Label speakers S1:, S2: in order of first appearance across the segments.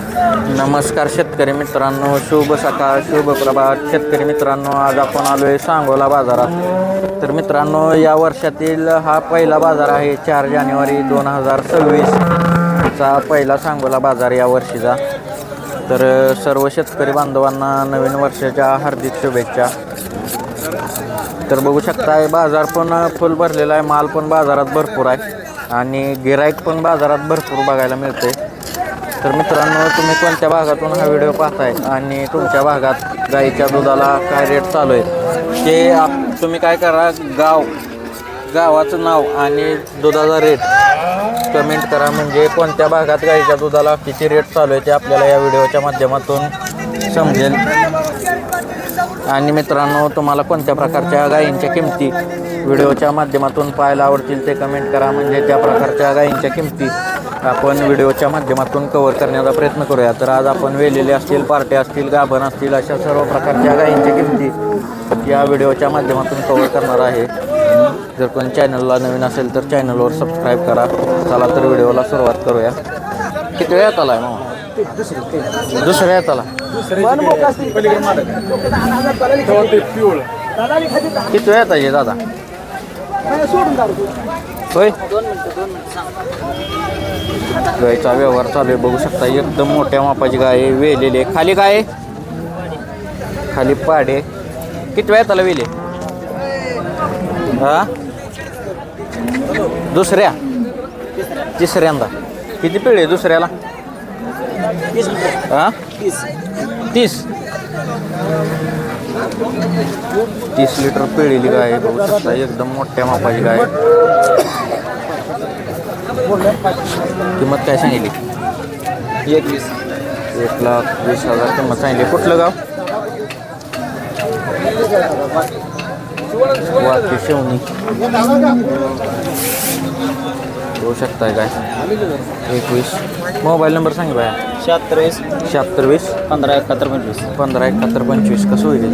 S1: नमस्कार शेतकरी मित्रांनो शुभ सकाळ शुभ प्रभात. शेतकरी मित्रांनो आज आपण आलो आहे सांगोला बाजारात. तर मित्रांनो या वर्षातील हा पहिला बाजार आहे चार जानेवारी दोन हजार सव्वीसचा पहिला सांगोला बाजार या वर्षीचा. तर सर्व शेतकरी बांधवांना नवीन वर्षाच्या हार्दिक शुभेच्छा. तर बघू शकताय बाजार पण फुल भरलेला आहे माल पण बाजारात भरपूर आहे. आणि गिराईक पण बाजारात भरपूर बघायला मिळते तर मित्रांनो तुम्ही कोणत्या भागातून हा व्हिडिओ पाहताय आणि तुमच्या भागात गाईच्या दुधाला काय रेट चालू आहे? ते आप तुम्ही काय करा गाव गावाचं नाव आणि दुधाचा रेट कमेंट करा. म्हणजे कोणत्या भागात गाईच्या दुधाला किती रेट चालू आहे ते आपल्याला या व्हिडिओच्या माध्यमातून समजेल. आणि मित्रांनो तुम्हाला कोणत्या प्रकारच्या गायींच्या किमती व्हिडिओच्या माध्यमातून पाहायला आवडतील ते कमेंट करा. म्हणजे त्या प्रकारच्या गायींच्या किमती आपण व्हिडिओच्या माध्यमातून कवर करण्याचा प्रयत्न करूया. तर आज आपण वेलेले असतील पार्टे असतील गाभण असतील अशा सर्व प्रकारच्या गायींच्या किमती या व्हिडिओच्या माध्यमातून कवर करणार आहे. जर कोणी चॅनलला नवीन असेल तर चॅनलवर सबस्क्राईब करा. चला तर व्हिडिओला सुरुवात करूया. किती वेळात आला आहे मग दुसऱ्या येत आला. किती वेळात आहे दादा? होय? गायचा व्यवहार चालू आहे बघू शकता एकदम मोठ्या मापाची गाय आहे वेलेली खाली काय? खाली पाडे. किती वेळात आला वेले? हा? दुसऱ्या? तिसऱ्यांदा. किती आहे दुसऱ्याला? हा? तीस. तीस. लिटर पिळलेली गाय बघू शकता एकदम मोठ्या मापाची गाय. किंमत काय सांगितली?
S2: एकवीस.
S1: एक लाख वीस हजार किंमत सांगितली. कुठलं गाव? वाकी शेवणी होऊ शकताय काय? एकवीस. मोबाईल नंबर सांग बाया.
S2: शहात्तर वीस.
S1: शहात्तर वीस.
S2: पंधरा एकाहत्तर पंचवीस.
S1: पंधरा एकाहत्तर पंचवीस. कसं होईल?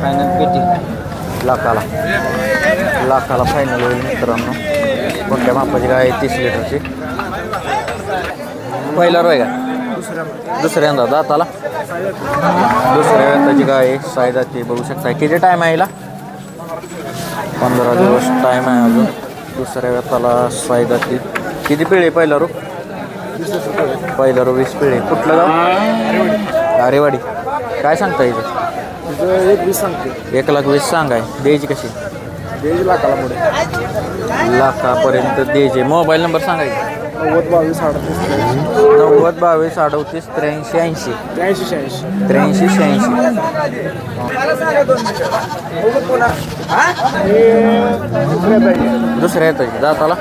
S2: फायनल पेटी
S1: लाखाला. लाखाला फायनल होईल मित्रांनो. कोणत्या मापाची गाय तीस लिटरची. पहिला रोय का? दुसऱ्यांदा दाताला? दुसऱ्या व्यताची गाय साई जाती बघू शकता किती टाईम आहे हिला? पंधरा दिवस टाईम आहे अजून. दुसऱ्या व्यताला साई जाती किती पिढी पहिला रो? पहिला रो वीस पिढी कुठलं गाव? आरेवाडी. काय सांगता
S2: सांगते
S1: एक लाख वीस सांगाय. द्यायची कशी?
S2: दीड लाखाला पुढे
S1: लाखापर्यंत द्यायचे मोबाईल नंबर सांगायचे
S2: नव्वद बावीस अडतीस
S1: नव्वद बावीस अडतीस त्र्याऐंशी ऐंशी.
S2: त्र्याऐंशी शहाऐंशी.
S1: त्र्याऐंशी शहाऐंशी. दुसऱ्या येतं दाताला?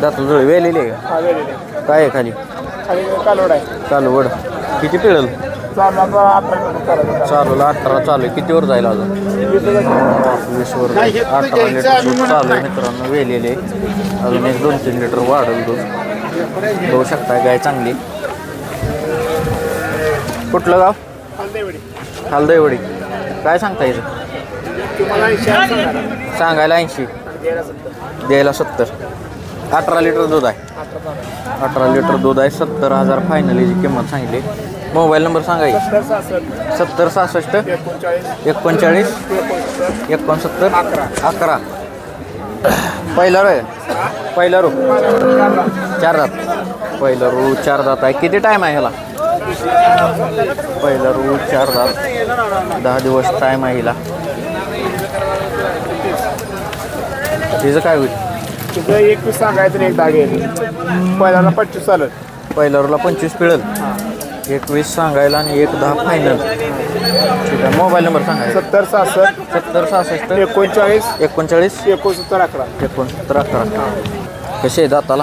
S1: दात जुळे वेलेली आहे का? काय आहे खाली?
S2: कालवड आहे.
S1: चालू वड किती पिळल?
S2: चालू आता अठरा करायचं
S1: चालूला अठरा चालू आहे. कितीवर जाईल अजून? वीस वर जाईल. अठरा लिटर दूध चालू आहे मित्रांनो वेलेले. अजून एक दोन तीन लिटर वाढेल दूध बघू शकता गाय चांगली. कुठलं गाव? खालदैवडी काय सांगता
S2: सांगा.
S1: सांगायला ऐंशी.
S2: द्यायला सत्तर.
S1: अठरा लिटर दूध आहे. अठरा लिटर दूध आहे सत्तर हजार फायनलीची किंमत सांगितली. मोबाईल नंबर
S2: सत्तर सहासष्ट.
S1: सत्तर सहासष्ट.
S2: एकोणचाळीस.
S1: एकोणचाळीस
S2: एकोणसत्तर.
S1: एकोणसत्तर
S2: अकरा.
S1: अकरा. पहिला रो आहे. पहिला रो. चार दात. पहिला रो चार दात आहे. किती टाईम आहे ह्याला? पहिला रो चार दात. दहा दिवस टाईम आहे हिला तिचं काय होईल?
S2: तुझं एकवीस सांगायचं आणि एक दहा घ्यायचं पहिल्याला पंचवीस चालत
S1: पहिल्या रोला पंचवीस पिळल. एकवीस सांगायला आणि एक दहा फायनल ठीक आहे मोबाईल नंबर सांगायचा
S2: सत्तर सहासष्ट.
S1: सत्तर सहासष्ट.
S2: एकोणचाळीस.
S1: एकोणचाळीस.
S2: एकोणसत्तर अकरा.
S1: एकोणसत्तर अकरा. कसे आहे दाताला?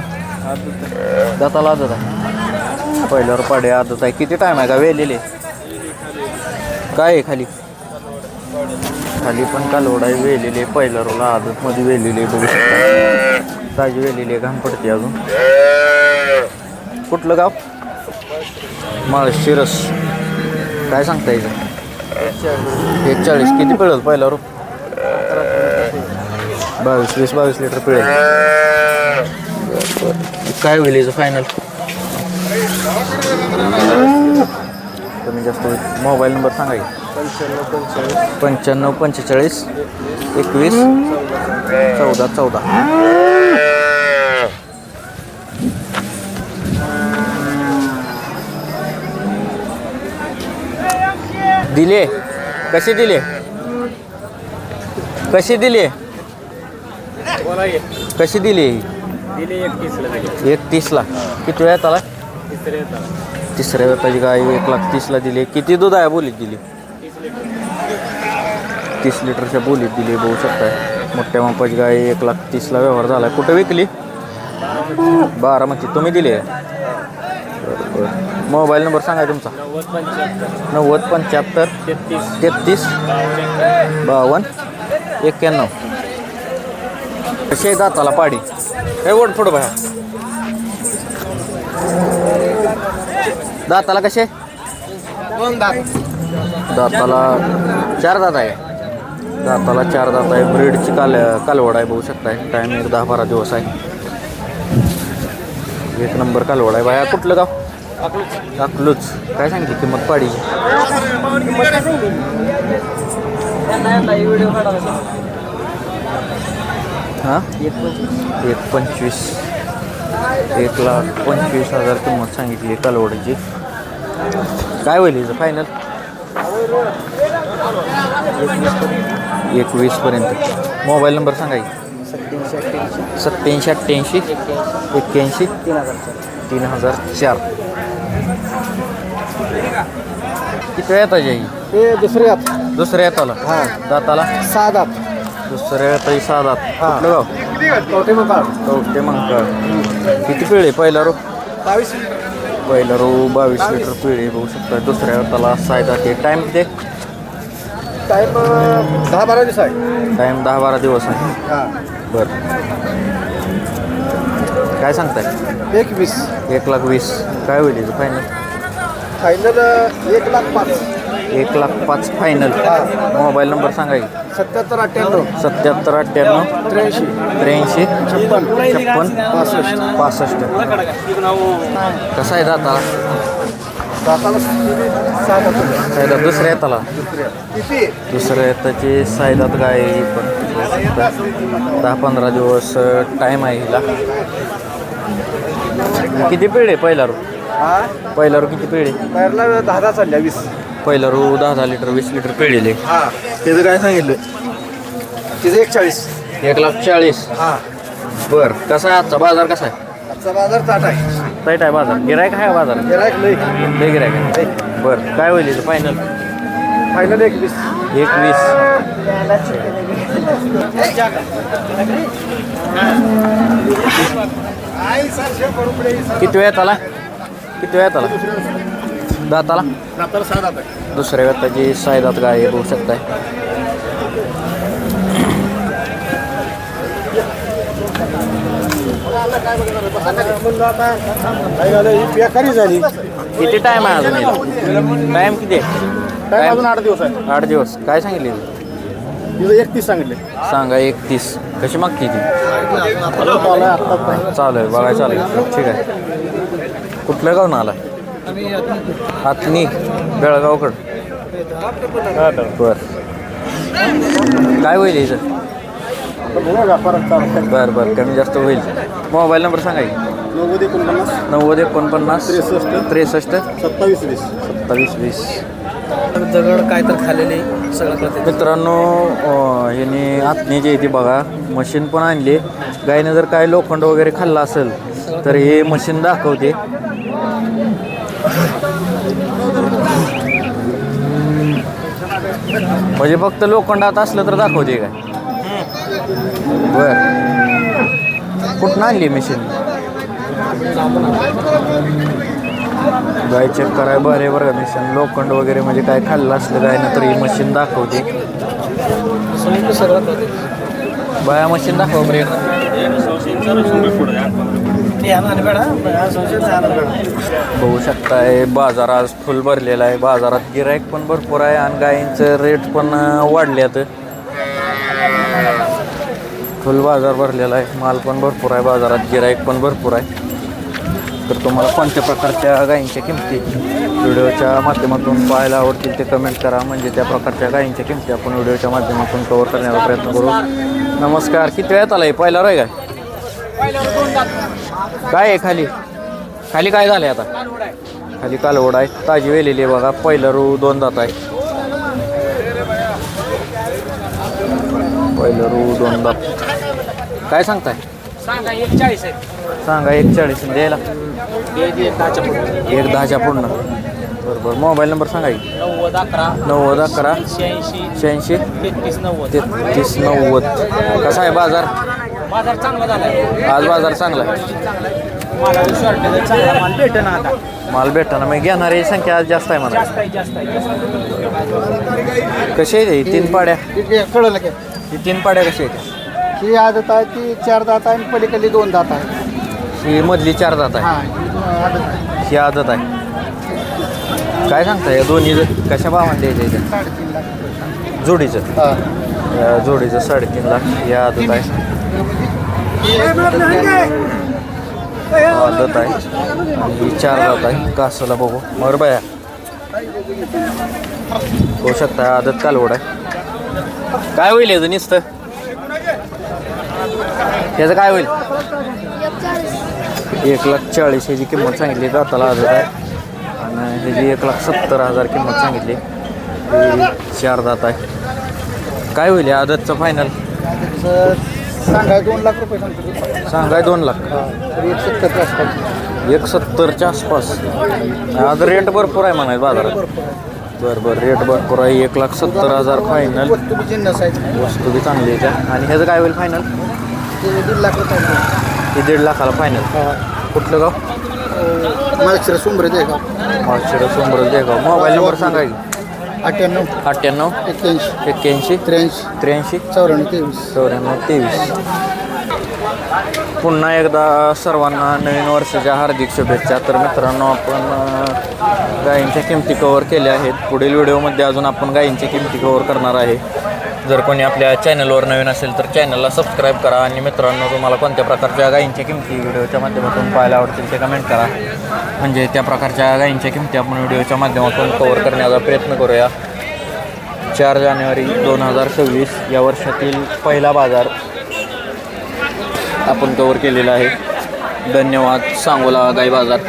S1: दाताला आदत आहे. पहिल्यावर पाडे आदत आहे. किती टाईम आहे का वेलेले? काय आहे खाली? खाली पण कालवड आहे वेलेले. पहिल्या रोला आदतमध्ये वेलेले बघू शकता. ताजी वेलेली घाम पडते अजून. कुठलं गाव? माळशिरस. काय सांगता येईल एक चाळीस किती पिळल पहिला रो बावीस वीस बावीस लिटर पिळेल. काय होईल याचं फायनल कमी जास्त होईल. मोबाईल नंबर सांगा की. पंच्याण्णव पंचेचाळीस एकवीस चौदा चौदा. दिले? कसे दिले? कशी दिली? कशी दिली?
S2: दिले एकतीसला
S1: किती वेळात आला तिसऱ्या वेताची गाय एक लाख तीसला दिली. किती दूध आहे बोलीत दिली? तीस लिटरच्या बोलीत दिली बघू शकताय. मोठ्या मापाची गाय एक लाख तीसला व्यवहार झाला कुठं विकली? बारामती. तुम्ही दिली मोबाईल नंबर सांगा तुमचा.
S2: नव्वद पंच्याहत्तर
S1: नव्वद पंच्याहत्तर
S2: तेहतीस
S1: तेहतीस बावन्न एक्क्याण्णव. कशी आहे दाताला पाडी. हे ओढ पुढं बाया दाताला कसे?
S2: दोन दात
S1: दाताला चार दात आहे. दाताला चार दात आहे. ब्रीडची काल कालवड आहे बघू शकताय. टायमिंग दहा बारा दिवस आहे. एक नंबर कालवड आहे. बाया कुठलं गाव? अकलूच काय सांगितली? किंमत पाडी. हां? एक पंचवीस एक लाख पंचवीस हजार किंमत सांगितली कालवडीची. काय होईल हिचं फायनल एकवीसपर्यंत. मोबाईल नंबर सांगा की.
S2: सत्याऐंशी अठ्ठ्याऐंशी
S1: एक्क्याऐंशी
S2: तीन हज़ार
S1: तीन हज़ार चार. किती वेळ येता ही
S2: दुसरे आहेत
S1: दुसऱ्या येताला?
S2: हा.
S1: दाताला?
S2: सहा दात.
S1: दुसऱ्या येता सहा दात.
S2: हा.
S1: कुठलं गाव?
S2: कवठे मकाळ.
S1: कवटे मंगळ किती पिळे? पहिला रो
S2: बावीस.
S1: पहिला रो बावीस लिटर पिळे बघू शकता दुसऱ्या येताला सहा दात. टाईम ते?
S2: टाईम दहा बारा दिवस आहे.
S1: टाईम दहा बारा दिवस आहे.
S2: हाँ.
S1: बरं. काय सांगताय?
S2: एकवीस
S1: एक लाख वीस. काय होईल हिचं फायनल
S2: फायनल एक लाख पाच.
S1: एक लाख पाच फायनल मोबाईल नंबर सांगा की.
S2: सत्याहत्तर अठ्ठ्याण्णव.
S1: सत्याहत्तर अठ्ठ्याण्णव.
S2: त्र्याऐंशी.
S1: त्र्याऐंशी.
S2: छप्पन.
S1: छप्पन.
S2: पासष्ट.
S1: पासष्ट. कसा आहे दाता
S2: दाताला सहा दात होते.
S1: सायदात दुसऱ्या येताला.
S2: किती?
S1: दुसऱ्या येताची गाय आहे ही पण दहा पंधरा दिवस टाईम आहे हिला. किती पिढे पहिला रो
S2: हा?
S1: पहिला रो किती पिढे?
S2: बाहेरला दहा दहा चालल्या वीस.
S1: पहिला रो दहा दहा लिटर वीस लिटर पिढेले.
S2: हा.
S1: त्याचं काय सांगितलं?
S2: तिचं एक चाळीस
S1: एक लाख चाळीस.
S2: हा.
S1: बर कसा आहे आजचा बाजार कसा आहे?
S2: आजचा बाजार ताट आहे.
S1: टाईट आहे बाजार? गिरायक आहे बाजार?
S2: गिरायक
S1: लय. गिरायक आहे. बरं काय होईल फायनल
S2: फायनल एकवीस.
S1: एकवीस. किती वेळात आला? किती वेळात आला? दाताला दुसऱ्या वेताची सायदात गाय आहे, बघू शकताय.
S2: काय झालं ही बेकारी झाली
S1: किती टाईम आहे अजून टाईम किती आहे?
S2: काय अजून आठ दिवस आहे.
S1: आठ दिवस. काय सांगितले?
S2: एकतीस सांगितले.
S1: सांगा एकतीस. कशी मागती ती
S2: आला आत्ताच नाही
S1: चालू आहे बघाय चालू आहे. ठीक आहे. कुठल्या गावून आला हातनी बेळगावकड. बर. काय होईल
S2: चालू
S1: बरं बरं कमी जास्त होईल. मोबाईल नंबर सांगा की.
S2: नव्वद एकोणपन्नास
S1: नव्वद एकोणपन्नास
S2: त्रेसष्ट
S1: त्रेसष्ट
S2: सत्तावीस वीस.
S1: सत्तावीस वीस.
S2: दगड काय तर खाल्लेले सगळं कळते
S1: मित्रांनो आत्नी जी आहे ती बघा मशीन पण आणली. गायनं जर काय लोखंड वगैरे खाल्लं असेल तर हे मशीन दाखवते. म्हणजे फक्त लोखंडात असलं तर दाखवते काय? बर. कुठं आणली मशीन गाय चेक कराय बरं आहे बरं का मशीन लोखंड वगैरे म्हणजे काय खाल्लं असलं गायनं तर ही मशीन दाखवते. बाया मशीन दाखव बरं एकदा. बघू शकताय बाजार आज फुल भरलेला आहे. बाजारात गिरायक पण भरपूर आहे आणि गायींचं रेट पण वाढले वाढल्यात. फुल बाजार भरलेला आहे. माल पण भरपूर आहे बाजारात गिराईक पण भरपूर आहे. तर तुम्हाला कोणत्या प्रकारच्या गायींच्या किमती व्हिडिओच्या माध्यमातून पाहायला आवडतील ते कमेंट करा. म्हणजे त्या प्रकारच्या गायींच्या किमती आपण व्हिडिओच्या माध्यमातून कव्हर करण्याचा प्रयत्न करू. नमस्कार किती वेळात आला आहे पहिला रोय काय? काय आहे खाली? खाली काय झालं आहे आता? खाली कालवड आहे. ताजी वेलेली आहे बघा. पहिलं रू दोन दात आहे. पहिलं रू दोन दात काय सांगताय?
S2: सांगा एक चाळीस आहे.
S1: सांगा एक चाळीस द्यायला.
S2: एक दहाच्या
S1: पूर्ण बरं बरं. मोबाईल नंबर सांगा
S2: नव्वद अकरा.
S1: नव्वद अकरा.
S2: शहाऐंशी
S1: शहाऐंशी
S2: तेहतीस नव्वद.
S1: तेहतीस नव्वद. कसा आहे बाजार?
S2: बाजार चांगला झाला
S1: आज बाजार चांगला आहे.
S2: मला माल
S1: माल भेटताना मग घेणारी संख्या आज जास्त आहे म्हणा.
S2: जास्त आहे जास्त आहे.
S1: कशी आहे तीन पाड्या.
S3: कळलं की
S1: ही तीन पाड्या कशी आहेत?
S3: ही आदत आहे ती चार दात आहे आणि पलीकडली दोन दात आहे
S1: ही मधली चार दात आहे
S3: हा आदत आहे.
S1: ही आदत आहे. काय सांगताय या दोन्ही कशा भावाने द्यायचं इथे?
S3: साडेतीन लाख
S1: जोडीचं?
S3: हा.
S1: या जोडीचं साडेतीन लाख या आदत आहे. आदत आहे. आणि ही चार दात आहे. कासाला बघू. मगर बाया होऊ शकता आदत कालवड आहे. काय होईल याचं नुसतं? याचं काय होईल? एक लाख चाळीस ह्याची किंमत सांगितली दाताला आदत आहे. आणि ह्याची एक लाख सत्तर हजार किंमत सांगितली. चार दात आहे. काय होईल या आदतचं फायनल
S3: सांगाय दोन लाख रुपये
S1: सांगाय दोन लाख.
S3: एक सत्तर आसपास.
S1: एक सत्तरच्या आसपास. आज रेट भरपूर आहे म्हणाय बाजारात. बरं बरं. रेट भरपूर आहे. एक लाख सत्तर हजार फायनल
S3: वस्तू बी जिन्नस आहे
S1: वस्तू बी चांगली आहे त्या. आणि ह्याचं काय होईल फायनल
S3: ते दीड लाख रुपये
S1: हे दीड लाखाला फायनल कुठलं गाव?
S3: माळशिरा सुंबरे आहे का
S1: माळशिरा सोमरस देगाव. मोबाईल नंबर सांगा की.
S3: अठ्ठ्याण्णव.
S1: अठ्ठ्याण्णव?
S3: एक्क्याऐंशी.
S1: एक्क्याऐंशी?
S3: त्र्याऐंशी.
S1: त्र्याऐंशी?
S3: चौऱ्याण्णव तेवीस.
S1: चौऱ्याण्णव तेवीस. पुन्हा एकदा सर्वांना नवीन वर्षाच्या हार्दिक शुभेच्छा. तर मित्रांनो आपण गायींच्या किमती कवर केल्या आहेत. पुढील व्हिडिओमध्ये अजून आपण गायींची किमती कवर करणार आहे. जर कोणी आपल्या चॅनलवर नवीन असेल तर चॅनलला सबस्क्राईब करा. आणि मित्रांनो तुम्हाला कोणत्या प्रकारच्या गायींच्या किमती व्हिडिओच्या माध्यमातून पाहायला आवडतील ते कमेंट करा. म्हणजे त्या प्रकारच्या गायींच्या किमती आपण व्हिडिओच्या माध्यमातून कवर करण्याचा प्रयत्न करूया. चार जानेवारी दोन हजार सव्वीस या वर्षातील पहिला बाजार आपण कवर केलेलं आहे. धन्यवाद सांगोला गाई बाजार.